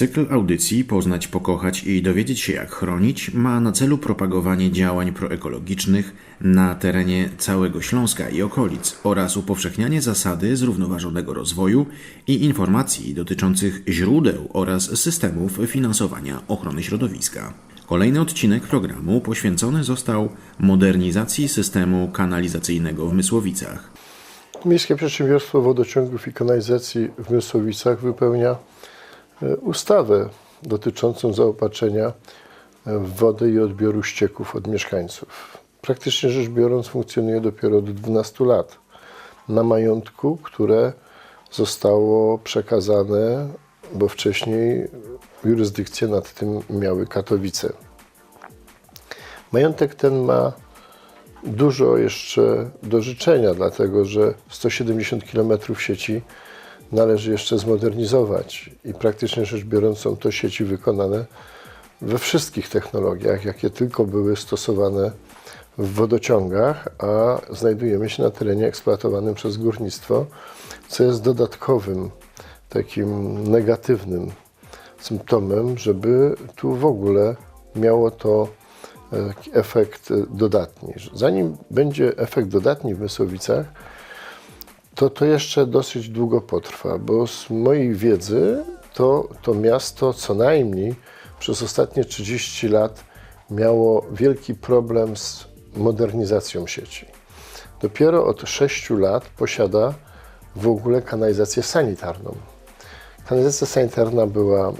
Cykl audycji Poznać, Pokochać i Dowiedzieć się jak chronić ma na celu propagowanie działań proekologicznych na terenie całego Śląska i okolic oraz upowszechnianie zasady zrównoważonego rozwoju i informacji dotyczących źródeł oraz systemów finansowania ochrony środowiska. Kolejny odcinek programu poświęcony został modernizacji systemu kanalizacyjnego w Mysłowicach. Miejskie Przedsiębiorstwo Wodociągów i Kanalizacji w Mysłowicach wypełnia ustawę dotyczącą zaopatrzenia e, w wodę i odbioru ścieków od mieszkańców. Praktycznie rzecz biorąc funkcjonuje dopiero od 12 lat na majątku, które zostało przekazane, bo wcześniej jurysdykcję nad tym miały Katowice. Majątek ten ma dużo jeszcze do życzenia, dlatego że 170 km sieci należy jeszcze zmodernizować i praktycznie rzecz biorąc są to sieci wykonane we wszystkich technologiach, jakie tylko były stosowane w wodociągach, a znajdujemy się na terenie eksploatowanym przez górnictwo, co jest dodatkowym takim negatywnym symptomem, żeby tu w ogóle miało to e, efekt dodatni. Zanim będzie efekt dodatni w Mysłowicach, to to jeszcze dosyć długo potrwa, bo z mojej wiedzy to, to miasto co najmniej przez ostatnie 30 lat miało wielki problem z modernizacją sieci. Dopiero od 6 lat posiada w ogóle kanalizację sanitarną. Kanalizacja sanitarna była e,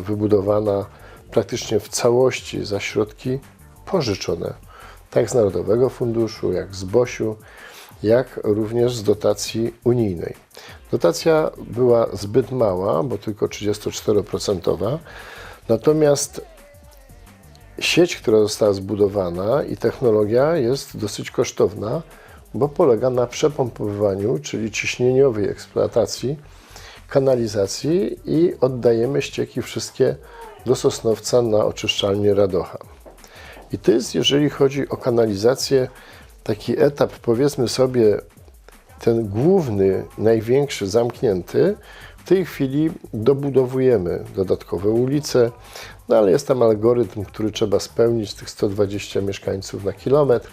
wybudowana praktycznie w całości za środki pożyczone, tak z Narodowego Funduszu, jak z BOŚ-u, jak również z dotacji unijnej. Dotacja była zbyt mała, bo tylko 34%, natomiast sieć, która została zbudowana i technologia jest dosyć kosztowna, bo polega na przepompowywaniu, czyli ciśnieniowej eksploatacji kanalizacji i oddajemy ścieki wszystkie do Sosnowca na oczyszczalnię Radocha. I to jest, jeżeli chodzi o kanalizację, taki etap, powiedzmy sobie, ten główny, największy, zamknięty. W tej chwili dobudowujemy dodatkowe ulice, no ale jest tam algorytm, który trzeba spełnić, tych 120 mieszkańców na kilometr,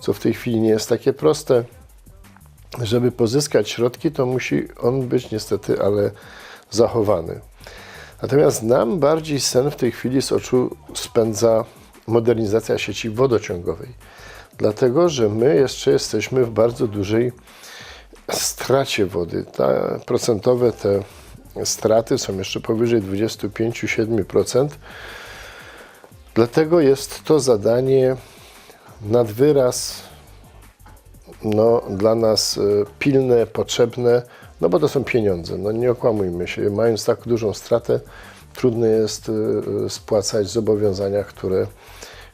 co w tej chwili nie jest takie proste żeby pozyskać środki, to musi on być niestety, ale zachowany. Natomiast nam bardziej sen w tej chwili z oczu spędza modernizacja sieci wodociągowej. Dlatego, że my jeszcze jesteśmy w bardzo dużej stracie wody. Ta, procentowe te straty są jeszcze powyżej 25-7%. Dlatego jest to zadanie nad wyraz no, dla nas y, pilne, potrzebne, no bo to są pieniądze, no nie okłamujmy się. Mając tak dużą stratę, trudno jest y, y, spłacać zobowiązania, które,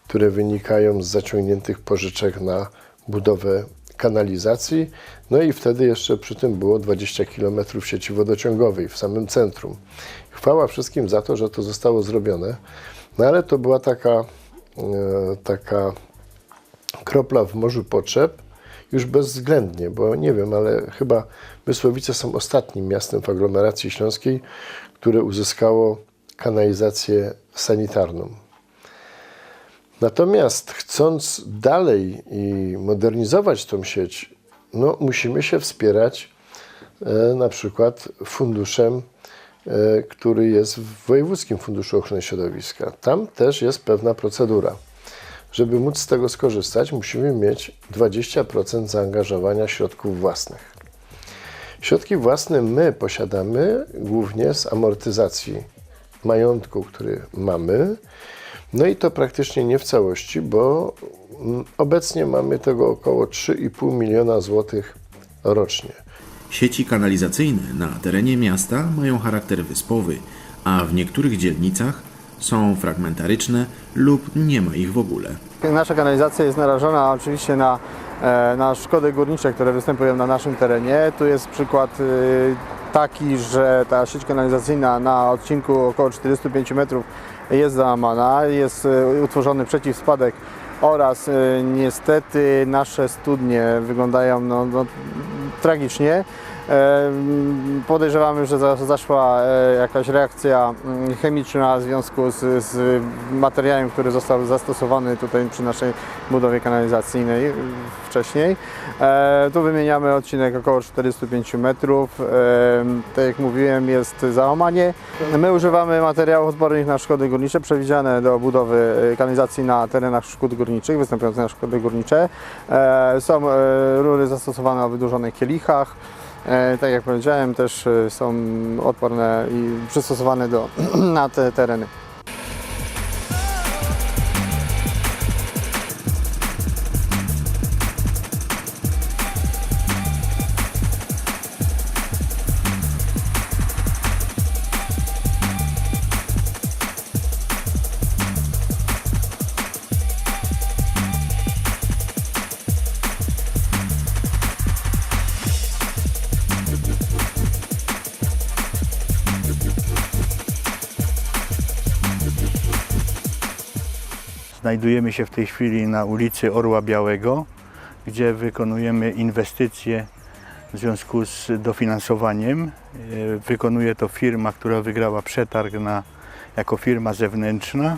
które wynikają z zaciągniętych pożyczek na budowę kanalizacji. No i wtedy jeszcze przy tym było 20 km sieci wodociągowej w samym centrum. Chwała wszystkim za to, że to zostało zrobione, no ale to była taka, taka kropla w morzu potrzeb, już bezwzględnie, bo nie wiem, ale chyba Mysłowice są ostatnim miastem w aglomeracji śląskiej, które uzyskało kanalizację sanitarną. Natomiast chcąc dalej i modernizować tą sieć, no, musimy się wspierać e, na przykład funduszem, e, który jest w Wojewódzkim Funduszu Ochrony Środowiska. Tam też jest pewna procedura. Żeby móc z tego skorzystać, musimy mieć 20% zaangażowania środków własnych. Środki własne my posiadamy głównie z amortyzacji majątku, który mamy. No i to praktycznie nie w całości, bo obecnie mamy tego około 3,5 miliona złotych rocznie. Sieci kanalizacyjne na terenie miasta mają charakter wyspowy, a w niektórych dzielnicach są fragmentaryczne lub nie ma ich w ogóle. Nasza kanalizacja jest narażona oczywiście na, e, na szkody górnicze, które występują na naszym terenie. Tu jest przykład y, taki, że ta sieć kanalizacyjna na odcinku około 45 metrów jest załamana, jest y, utworzony przeciwspadek oraz y, niestety nasze studnie wyglądają no, no, tragicznie. Podejrzewamy, że za- zaszła e, jakaś reakcja mm, chemiczna w związku z, z materiałem, który został zastosowany tutaj przy naszej budowie kanalizacyjnej e, wcześniej. E, Tu wymieniamy odcinek około 405 metrów. E, Tak jak mówiłem, jest załamanie. My używamy materiałów odpornych na szkody górnicze, przewidziane do budowy e, kanalizacji na terenach szkód górniczych, występujących na szkody górnicze. Są rury zastosowane o wydłużonych kielichach. E, Tak jak powiedziałem, też e, są odporne i przystosowane do, na te tereny. Znajdujemy się w tej chwili na ulicy Orła Białego, gdzie wykonujemy inwestycje w związku z dofinansowaniem. E, Wykonuje to firma, która wygrała przetarg na, jako firma zewnętrzna.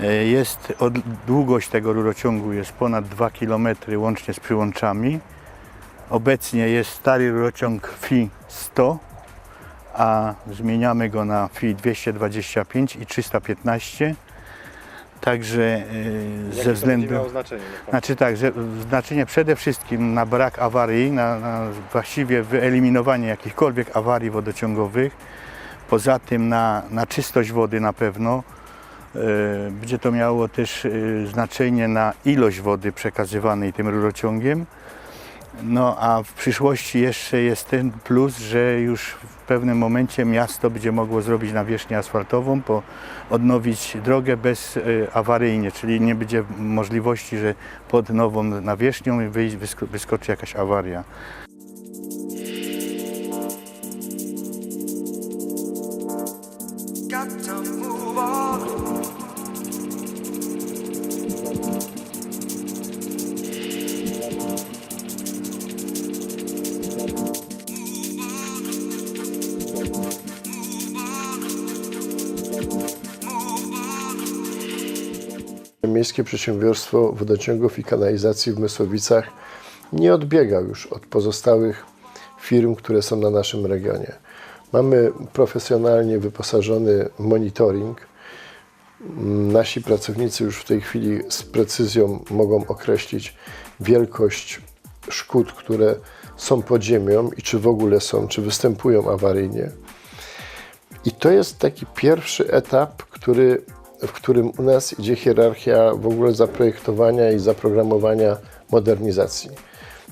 E, Jest od, długość tego rurociągu jest ponad 2 km łącznie z przyłączami. Obecnie jest stary rurociąg FI 100, a zmieniamy go na FI 225 i 315. Także e, ze względu. znaczenie? Znaczy tak, że znaczenie przede wszystkim na brak awarii, na, na właściwie wyeliminowanie jakichkolwiek awarii wodociągowych. Poza tym na, na czystość wody na pewno. E, Będzie to miało też e, znaczenie na ilość wody przekazywanej tym rurociągiem. No a w przyszłości jeszcze jest ten plus, że już w pewnym momencie miasto będzie mogło zrobić nawierzchnię asfaltową, po, odnowić drogę bez e, awaryjnie, czyli nie będzie możliwości, że pod nową nawierzchnią wyskoczy jakaś awaria. Miejskie Przedsiębiorstwo Wodociągów i Kanalizacji w Mysłowicach nie odbiega już od pozostałych firm, które są na naszym regionie. Mamy profesjonalnie wyposażony monitoring. Nasi pracownicy już w tej chwili z precyzją mogą określić wielkość szkód, które są pod ziemią i czy w ogóle są, czy występują awaryjnie. I to jest taki pierwszy etap, który, w którym u nas idzie hierarchia w ogóle zaprojektowania i zaprogramowania modernizacji.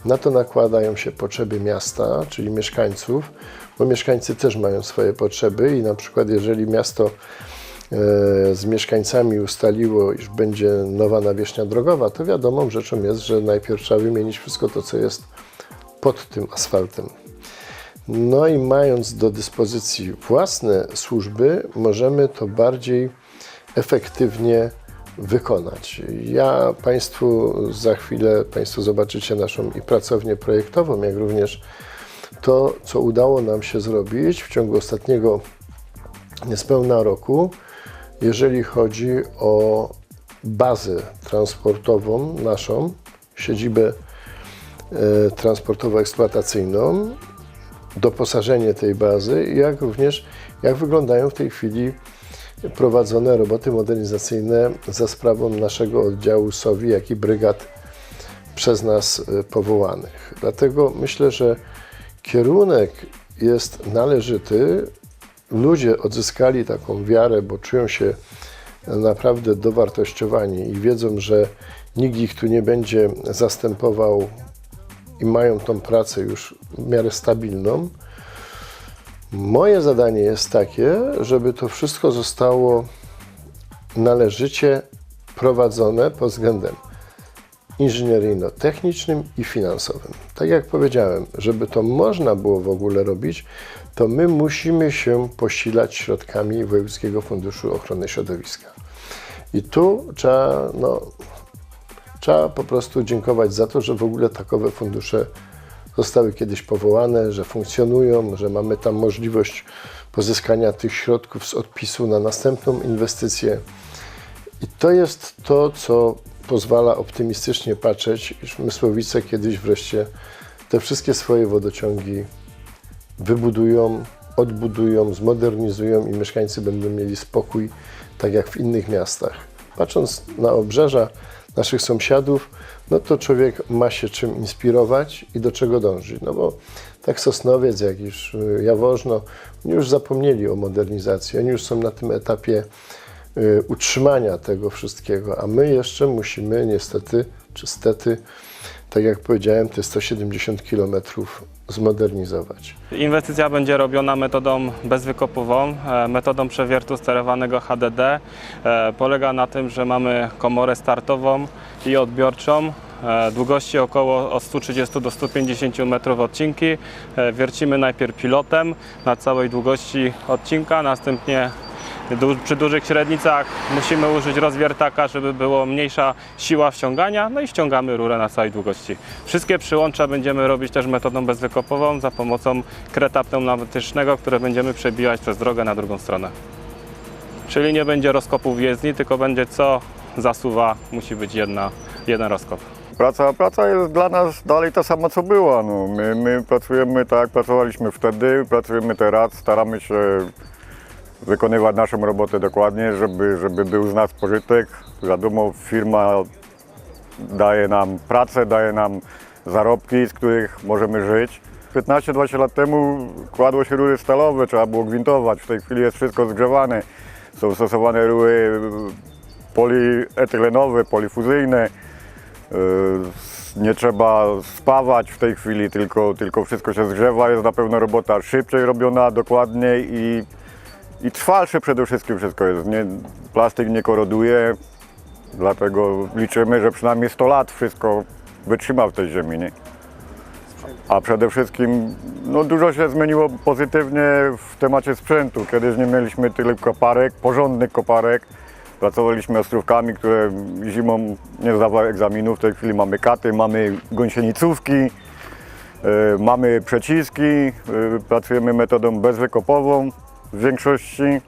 Na to nakładają się potrzeby miasta, czyli mieszkańców, bo mieszkańcy też mają swoje potrzeby i na przykład jeżeli miasto e, z mieszkańcami ustaliło, iż będzie nowa nawierzchnia drogowa, to wiadomą rzeczą jest, że najpierw trzeba wymienić wszystko to, co jest pod tym asfaltem. No i mając do dyspozycji własne służby, możemy to bardziej efektywnie wykonać. Ja Państwu za chwilę, Państwo zobaczycie naszą i pracownię projektową, jak również to, co udało nam się zrobić w ciągu ostatniego niespełna roku, jeżeli chodzi o bazę transportową naszą, siedzibę e, transportowo-eksploatacyjną, doposażenie tej bazy, jak również jak wyglądają w tej chwili prowadzone roboty modernizacyjne za sprawą naszego oddziału SOWI, jak i brygad przez nas e, powołanych. Dlatego myślę, że kierunek jest należyty. Ludzie odzyskali taką wiarę, bo czują się naprawdę dowartościowani i wiedzą, że nikt ich tu nie będzie zastępował i mają tą pracę już w miarę stabilną. Moje zadanie jest takie, żeby to wszystko zostało należycie prowadzone pod względem inżynieryjno-technicznym i finansowym. Tak jak powiedziałem, żeby to można było w ogóle robić, to my musimy się posilać środkami Wojewódzkiego Funduszu Ochrony Środowiska. I tu trzeba, no, trzeba po prostu dziękować za to, że w ogóle takowe fundusze zostały kiedyś powołane, że funkcjonują, że mamy tam możliwość pozyskania tych środków z odpisu na następną inwestycję. I to jest to, co pozwala optymistycznie patrzeć, iż Mysłowice kiedyś wreszcie te wszystkie swoje wodociągi wybudują, odbudują, zmodernizują i mieszkańcy będą mieli spokój, tak jak w innych miastach. Patrząc na obrzeża naszych sąsiadów, no to człowiek ma się czym inspirować i do czego dążyć. No bo tak Sosnowiec, jak i y, Jaworzno, oni już zapomnieli o modernizacji, oni już są na tym etapie y, utrzymania tego wszystkiego, a my jeszcze musimy niestety, czy stety, tak jak powiedziałem, te 170 kilometrów zmodernizować. Inwestycja będzie robiona metodą bezwykopową, e, metodą przewiertu sterowanego HDD. E, Polega na tym, że mamy komorę startową i odbiorczą. e, Długości około od 130 do 150 metrów odcinki. Wiercimy najpierw pilotem na całej długości odcinka, następnie du- przy dużych średnicach musimy użyć rozwiertaka, żeby było mniejsza siła wciągania, no i ściągamy rurę na całej długości. Wszystkie przyłącza będziemy robić też metodą bezwykopową za pomocą kreta pneumatycznego, które będziemy przebijać przez drogę na drugą stronę. Czyli nie będzie rozkopu w jezdni, tylko będzie co zasuwa, musi być jedna, jeden rozkop. Praca, praca jest dla nas dalej ta sama, co była. No, my, my pracujemy tak, jak pracowaliśmy wtedy, pracujemy teraz, staramy się wykonywać naszą robotę dokładnie, żeby, żeby był z nas pożytek. Wiadomo, firma daje nam pracę, daje nam zarobki, z których możemy żyć. 15-20 lat temu kładło się rury stalowe, trzeba było gwintować. W tej chwili jest wszystko zgrzewane. Są stosowane rury polietylenowe, polifuzyjne. Yy, Nie trzeba spawać w tej chwili, tylko, tylko wszystko się zgrzewa. Jest na pewno robota szybciej robiona, dokładniej i, i trwalsze przede wszystkim wszystko jest. Nie, plastik nie koroduje, dlatego liczymy, że przynajmniej 100 lat wszystko wytrzyma w tej ziemi. Nie? A przede wszystkim no, dużo się zmieniło pozytywnie w temacie sprzętu. Kiedyś nie mieliśmy tyle koparek, porządnych koparek. Pracowaliśmy ostrówkami, które zimą nie zdawały egzaminów. W tej chwili mamy katy, mamy gąsienicówki, e, mamy przeciski. e, pracujemy metodą bezwykopową w większości,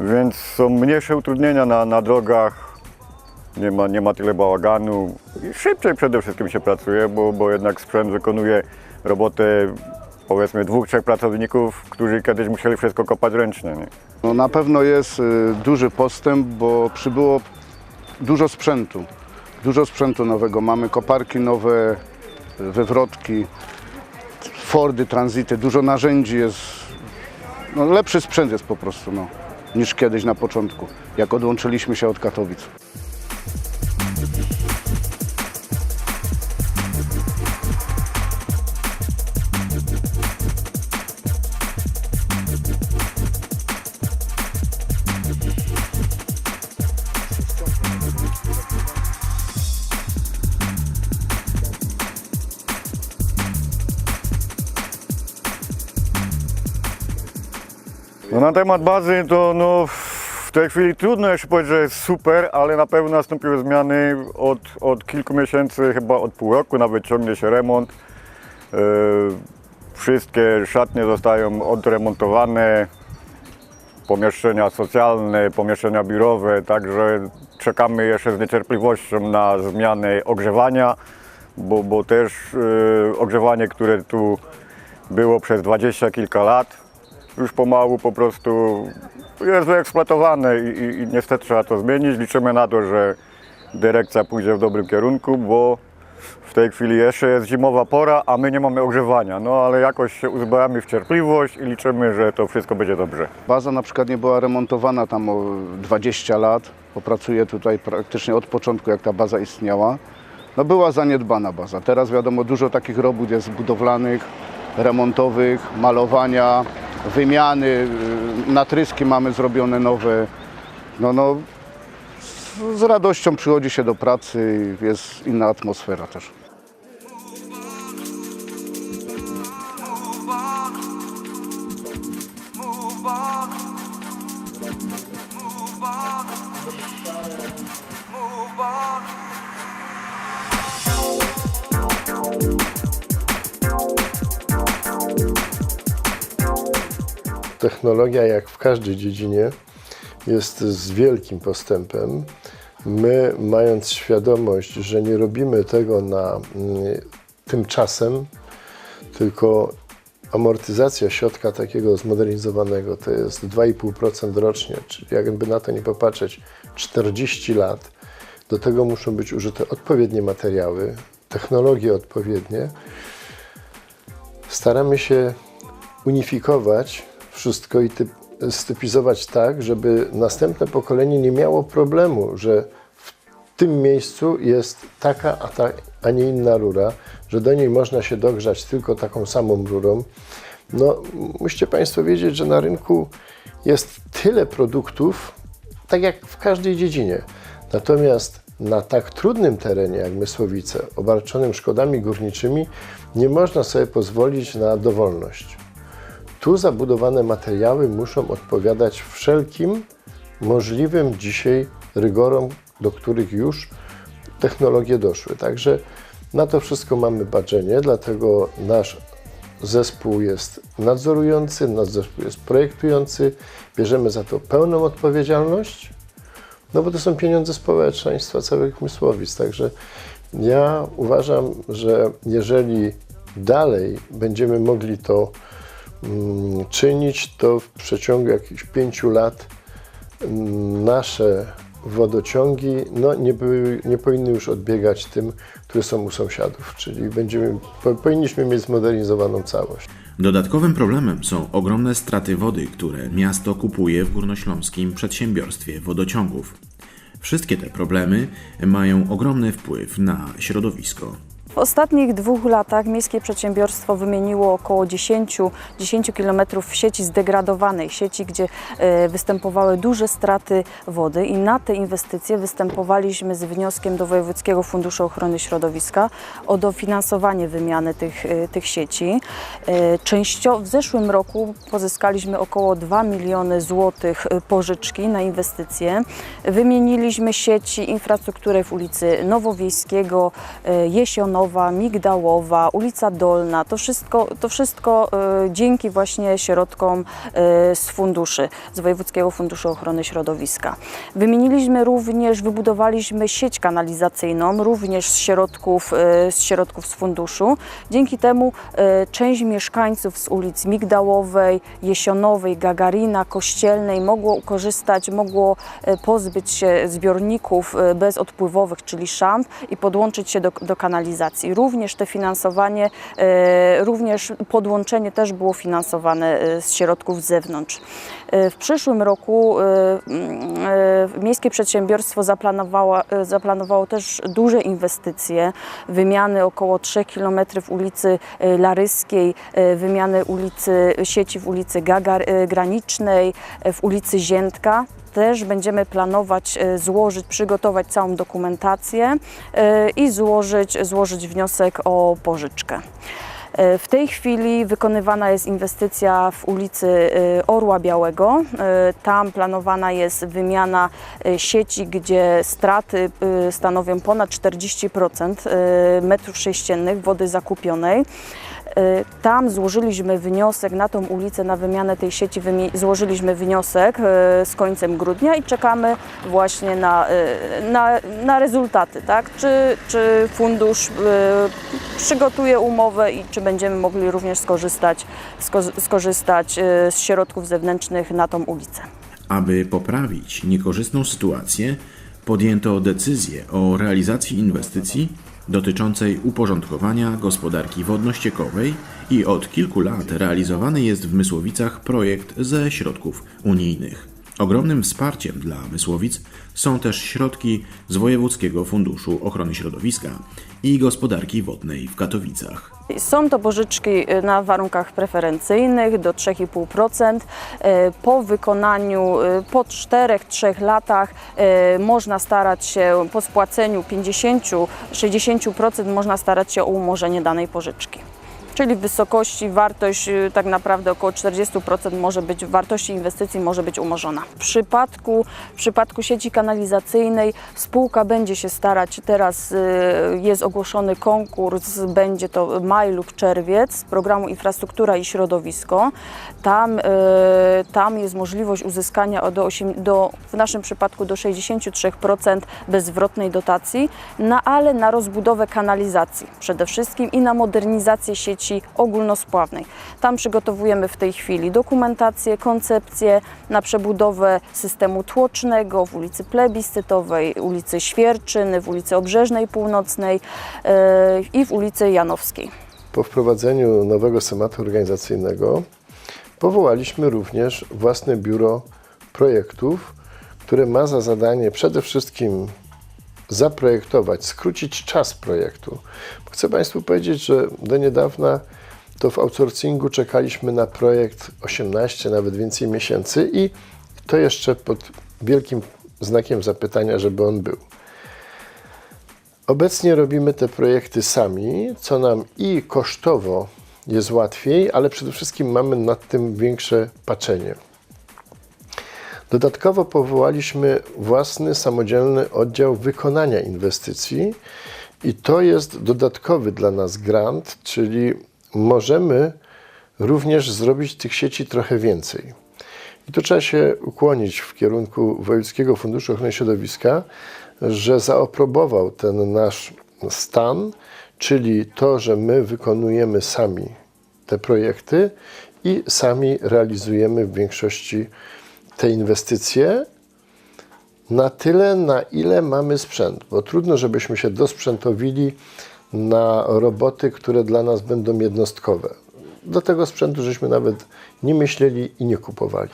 więc są mniejsze utrudnienia na, na drogach. Nie ma, nie ma tyle bałaganu i szybciej przede wszystkim się pracuje, bo, bo jednak sprzęt wykonuje robotę powiedzmy dwóch, trzech pracowników, którzy kiedyś musieli wszystko kopać ręcznie. Nie? No na pewno jest y, duży postęp, bo przybyło dużo sprzętu. Dużo sprzętu nowego. Mamy koparki nowe, y, wywrotki, Fordy, tranzyty, dużo narzędzi jest. No, lepszy sprzęt jest po prostu no, niż kiedyś na początku, jak odłączyliśmy się od Katowic. Na temat bazy to no, w tej chwili trudno jeszcze powiedzieć, że jest super, ale na pewno nastąpiły zmiany od, od kilku miesięcy, chyba od pół roku, nawet ciągnie się remont. Yy, wszystkie szatnie zostają odremontowane, pomieszczenia socjalne, pomieszczenia biurowe, także czekamy jeszcze z niecierpliwością na zmianę ogrzewania, bo, bo też yy, ogrzewanie, które tu było przez dwadzieścia kilka lat, już pomału po prostu jest wyeksploatowane i, i, i niestety trzeba to zmienić. Liczymy na to, że dyrekcja pójdzie w dobrym kierunku, bo w tej chwili jeszcze jest zimowa pora, a my nie mamy ogrzewania. No ale jakoś się uzbrajamy w cierpliwość i liczymy, że to wszystko będzie dobrze. Baza na przykład nie była remontowana tam o 20 lat. Popracuję tutaj praktycznie od początku, jak ta baza istniała. No była zaniedbana baza. Teraz wiadomo, dużo takich robót jest budowlanych, remontowych, malowania, wymiany, y, natryski mamy zrobione nowe. No, no, z, z radością przychodzi się do pracy, jest inna atmosfera też. Technologia, jak w każdej dziedzinie, jest z wielkim postępem. My, mając świadomość, że nie robimy tego na mm, tymczasem, tylko amortyzacja środka takiego zmodernizowanego to jest 2,5% rocznie, czyli jakby na to nie popatrzeć, 40 lat. Do tego muszą być użyte odpowiednie materiały, technologie odpowiednie. Staramy się unifikować wszystko i typ, stypizować tak, żeby następne pokolenie nie miało problemu, że w tym miejscu jest taka, a, ta, a nie inna rura, że do niej można się dogrzać tylko taką samą rurą. No, musicie Państwo wiedzieć, że na rynku jest tyle produktów, tak jak w każdej dziedzinie. Natomiast na tak trudnym terenie jak Mysłowice, obarczonym szkodami górniczymi, nie można sobie pozwolić na dowolność. Tu zabudowane materiały muszą odpowiadać wszelkim możliwym dzisiaj rygorom, do których już technologie doszły. Także na to wszystko mamy baczenie, dlatego nasz zespół jest nadzorujący, nasz zespół jest projektujący, bierzemy za to pełną odpowiedzialność, no bo to są pieniądze społeczeństwa całych Mysłowic. Także ja uważam, że jeżeli dalej będziemy mogli to czynić, to w przeciągu jakichś pięciu lat mm, nasze wodociągi no, nie, były, nie powinny już odbiegać tym, które są u sąsiadów, czyli będziemy, po, powinniśmy mieć zmodernizowaną całość. Dodatkowym problemem są ogromne straty wody, które miasto kupuje w górnośląskim przedsiębiorstwie wodociągów. Wszystkie te problemy mają ogromny wpływ na środowisko. W ostatnich dwóch latach miejskie przedsiębiorstwo wymieniło około 10, 10 km sieci zdegradowanej, sieci, gdzie e, występowały duże straty wody i na te inwestycje występowaliśmy z wnioskiem do Wojewódzkiego Funduszu Ochrony Środowiska o dofinansowanie wymiany tych, e, tych sieci. E, Częściowo w zeszłym roku pozyskaliśmy około 2 miliony złotych pożyczki na inwestycje. Wymieniliśmy sieci, infrastrukturę w ulicy Nowowiejskiego, e, Jesionowa, Migdałowa, ulica Dolna. To wszystko, to wszystko e, dzięki właśnie środkom e, z funduszy, z Wojewódzkiego Funduszu Ochrony Środowiska. Wymieniliśmy również, wybudowaliśmy sieć kanalizacyjną, również z środków, e, z środków z funduszu. Dzięki temu część mieszkańców z ulic Migdałowej, Jesionowej, Gagarina, Kościelnej mogło korzystać, mogło pozbyć się zbiorników bezodpływowych, czyli szamp i podłączyć się do, do kanalizacji. Również te finansowanie, e, również podłączenie też było finansowane e, z środków z zewnątrz. E, W przyszłym roku e, e, Miejskie Przedsiębiorstwo zaplanowało, zaplanowało też duże inwestycje, wymiany około 3 km ulicy Laryskiej, wymiany ulicy, sieci w ulicy Gagar, Granicznej, w ulicy Ziętka też będziemy planować złożyć, przygotować całą dokumentację i złożyć, złożyć wniosek o pożyczkę. E, W tej chwili wykonywana jest inwestycja w ulicy e, Orła Białego. E, Tam planowana jest wymiana sieci, gdzie straty stanowią ponad 40% e, metrów sześciennych wody zakupionej. E, Tam złożyliśmy wniosek na tą ulicę, na wymianę tej sieci, złożyliśmy wniosek e, z końcem grudnia i czekamy właśnie na, e, na, na rezultaty, tak? Czy, czy fundusz przygotuje umowę i czy będziemy mogli również skorzystać, sko- skorzystać z środków zewnętrznych na tą ulicę. Aby poprawić niekorzystną sytuację, podjęto decyzję o realizacji inwestycji dotyczącej uporządkowania gospodarki wodno-ściekowej i od kilku lat realizowany jest w Mysłowicach projekt ze środków unijnych. Ogromnym wsparciem dla Mysłowic są też środki z Wojewódzkiego Funduszu Ochrony Środowiska i Gospodarki Wodnej w Katowicach. Są to pożyczki y, na warunkach preferencyjnych do 3,5%. E, Po wykonaniu, y, po 4-3 latach można starać się, po spłaceniu 50-60% można starać się o umorzenie danej pożyczki. Czyli w wysokości wartość y, tak naprawdę około 40% może być wartości inwestycji może być umorzona. W przypadku, w przypadku sieci kanalizacyjnej spółka będzie się starać, teraz y, jest ogłoszony konkurs, będzie to maj lub czerwiec z programu Infrastruktura i Środowisko. Tam, y, tam jest możliwość uzyskania do, 8, do, w naszym przypadku do 63% bezzwrotnej dotacji, no ale na rozbudowę kanalizacji przede wszystkim i na modernizację sieci ogólnospławnej. Tam przygotowujemy w tej chwili dokumentację, koncepcję na przebudowę systemu tłocznego w ulicy Plebiscytowej, ulicy Świerczyny, w ulicy Obrzeżnej Północnej yy, i w ulicy Janowskiej. Po wprowadzeniu nowego schematu organizacyjnego powołaliśmy również własne biuro projektów, które ma za zadanie przede wszystkim zaprojektować, skrócić czas projektu. Chcę Państwu powiedzieć, że do niedawna to w outsourcingu czekaliśmy na projekt 18, nawet więcej miesięcy i to jeszcze pod wielkim znakiem zapytania, żeby on był. Obecnie robimy te projekty sami, co nam i kosztowo jest łatwiej, ale przede wszystkim mamy nad tym większe patrzenie. Dodatkowo powołaliśmy własny samodzielny oddział wykonania inwestycji i to jest dodatkowy dla nas grant, czyli możemy również zrobić tych sieci trochę więcej. I tu trzeba się ukłonić w kierunku Wojewódzkiego Funduszu Ochrony Środowiska, że zaoprobował ten nasz stan, czyli to, że my wykonujemy sami te projekty i sami realizujemy w większości te inwestycje na tyle, na ile mamy sprzęt, bo trudno, żebyśmy się dosprzętowili na roboty, które dla nas będą jednostkowe. Do tego sprzętu żeśmy nawet nie myśleli i nie kupowali.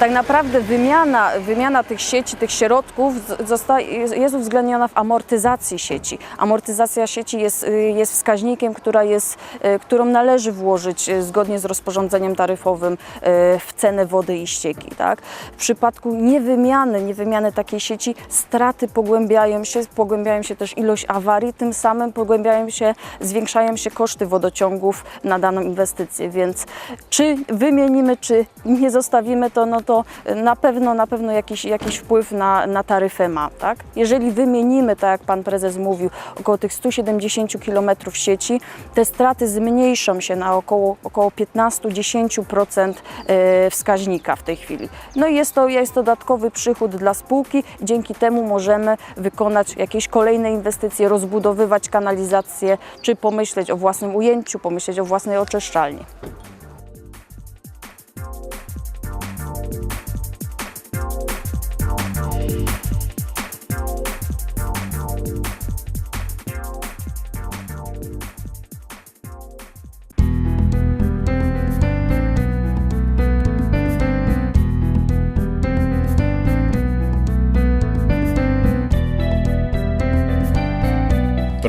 Tak naprawdę wymiana, wymiana tych sieci, tych środków jest- uwzględniona w amortyzacji sieci. Amortyzacja sieci jest, y, jest wskaźnikiem, która jest, y, którą należy włożyć y, zgodnie z rozporządzeniem taryfowym w cenę wody i ścieki. Tak? W przypadku niewymiany, niewymiany takiej sieci straty pogłębiają się, pogłębiają się też ilość awarii, tym samym pogłębiają się, zwiększają się koszty wodociągów na daną inwestycję, więc czy wymienimy, czy nie zostawimy to, no to na pewno, na pewno jakiś, jakiś wpływ na, na taryfę ma, tak? Jeżeli wymienimy, tak jak Pan Prezes mówił, około tych 170 km sieci, te straty zmniejszą się na około, około 15-10% e, wskaźnika w tej chwili. No i jest to, jest to dodatkowy przychód dla spółki, dzięki temu możemy wykonać jakieś kolejne inwestycje, rozbudowywać kanalizację, czy pomyśleć o własnym ujęciu, pomyśleć o własnej oczyszczalni.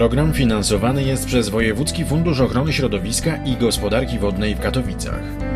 Program finansowany jest przez Wojewódzki Fundusz Ochrony Środowiska i Gospodarki Wodnej w Katowicach.